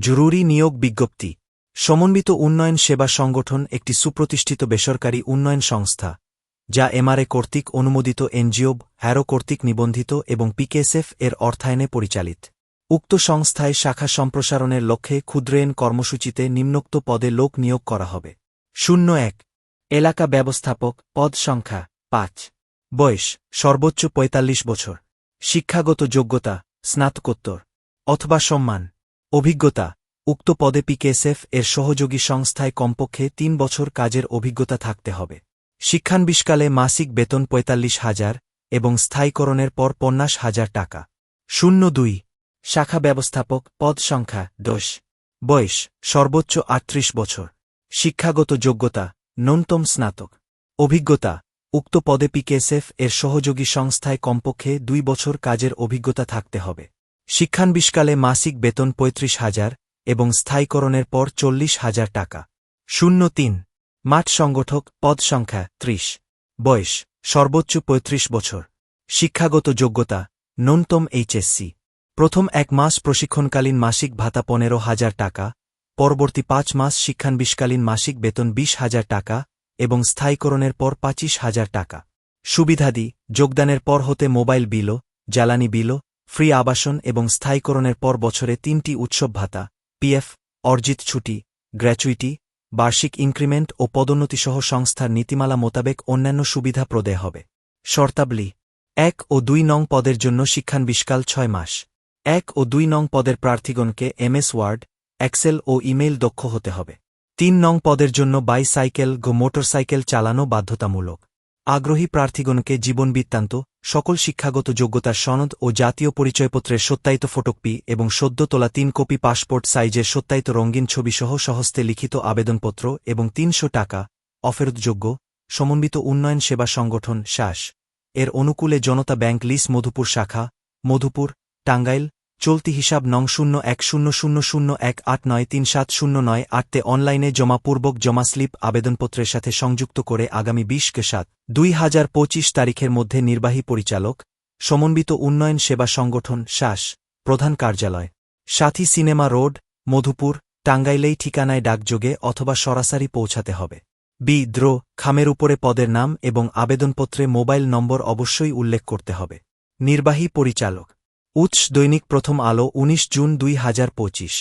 জরুরি নিয়োগ বিজ্ঞপ্তি। সমন্বিত উন্নয়ন সেবা সংগঠন একটি সুপ্রতিষ্ঠিত বেসরকারি উন্নয়ন সংস্থা, যা এমআরএ কর্তৃক অনুমোদিত এনজিও, হ্যারো কর্তৃক নিবন্ধিত এবং পিকেএসএফ এর অর্থায়নে পরিচালিত। উক্ত সংস্থায় শাখা সম্প্রসারণের লক্ষ্যে ক্ষুদ্রায়ন কর্মসূচিতে নিম্নোক্ত পদে লোক নিয়োগ করা হবে। শূন্য এক, এলাকা ব্যবস্থাপক পদ সংখ্যা পাঁচ। বয়স, সর্বোচ্চ ৪৫ বছর। শিক্ষাগত যোগ্যতা, স্নাতকোত্তর। অথবা সম্মান। অভিজ্ঞতা। উক্ত পদে পিকেএসএফ এর সহযোগী সংস্থায় কমপক্ষে তিন বছর কাজের অভিজ্ঞতা থাকতে হবে। শিক্ষানবিষ্কালে মাসিক বেতন পঁয়তাল্লিশ হাজার এবং স্থায়ীকরণের পর পঞ্চাশ হাজার টাকা। শূন্য দুই। শাখা ব্যবস্থাপক পদ সংখ্যা দশ। বয়স সর্বোচ্চ আটত্রিশ বছর। শিক্ষাগত যোগ্যতা ন্যূনতম স্নাতক। অভিজ্ঞতা। উক্ত পদে পিকেএসএফ এর সহযোগী সংস্থায় কমপক্ষে দুই বছর কাজের অভিজ্ঞতা থাকতে হবে। শিক্ষানবিষ্কালে মাসিক বেতন পঁয়ত্রিশ হাজার এবং স্থায়ীকরণের পর চল্লিশ হাজার টাকা। শূন্য তিন। মাঠ সংগঠক পদ সংখ্যা ত্রিশ। বয়স সর্বোচ্চ ৩৫ বছর। শিক্ষাগত যোগ্যতা ন্যূনতম এইচএসসি। প্রথম এক মাস প্রশিক্ষণকালীন মাসিক ভাতা পনেরো হাজার টাকা, পরবর্তী পাঁচ মাস শিক্ষানবিষ্কালীন মাসিক বেতন বিশ হাজার টাকা এবং স্থায়ীকরণের পর পঁচিশ হাজার টাকা। সুবিধাদি, যোগদানের পর হতে মোবাইল বিলও, জ্বালানি বিলও ফ্রি আবাসন এবং স্থায়ীকরণের পর বছরে তিনটি উৎসব ভাতা, পিএফ, অর্জিত ছুটি, গ্র্যাচুইটি, বার্ষিক ইনক্রিমেন্ট ও পদোন্নতিসহ সংস্থার নীতিমালা মোতাবেক অন্যান্য সুবিধা প্রদেয় হবে। শর্তাবলী, এক ও দুই নং পদের জন্য শিক্ষানবিষ্কাল ছয় মাস। এক ও দুই নং পদের প্রার্থীগণকে এমএস ওয়ার্ড, এক্সেল ও ইমেইল দক্ষ হতে হবে। তিন নং পদের জন্য বাইসাইকেল গো মোটরসাইকেল চালানো বাধ্যতামূলক। আগ্রহী প্রার্থীগণকে জীবনবৃত্তান্ত সকল শিক্ষাগত যোগ্যতার সনদ ও জাতীয় পরিচয়পত্রের সত্যায়িত ফটোকপি এবং সদ্য তোলা তিন কপি পাসপোর্ট সাইজের সত্যায়িত রঙিন ছবিসহ সহস্তে লিখিত আবেদনপত্র এবং তিনশো টাকা, অফেরতযোগ্য, সমন্বিত উন্নয়ন সেবা সংগঠন, শ্বাস। এর অনুকূলে জনতা ব্যাংক লিস মধুপুর শাখা, মধুপুর, টাঙ্গাইল চলতি হিসাব নং শূন্য এক শূন্য শূন্য শূন্য এক আট নয় তিন সাত শূন্য নয় আটতে অনলাইনে জমাপূর্বক জমা স্লিপ আবেদনপত্রের সাথে সংযুক্ত করে আগামী বিশ কে সাত দুই হাজার পঁচিশ তারিখের মধ্যে নির্বাহী পরিচালক, সমন্বিত উন্নয়ন সেবা সংগঠন, শ্বাস, প্রধান কার্যালয়। সাথী সিনেমা রোড, মধুপুর, টাঙ্গাইলেই ঠিকানায় ডাকযোগে অথবা সরাসরি পৌঁছাতে হবে। বি, দ্রো, খামের উপরে পদের নাম এবং আবেদনপত্রে মোবাইল নম্বর অবশ্যই উল্লেখ করতে হবে। নির্বাহী পরিচালক উৎস দৈনিক প্রথম আলো ১৯ জুন দুই হাজার পঁচিশ।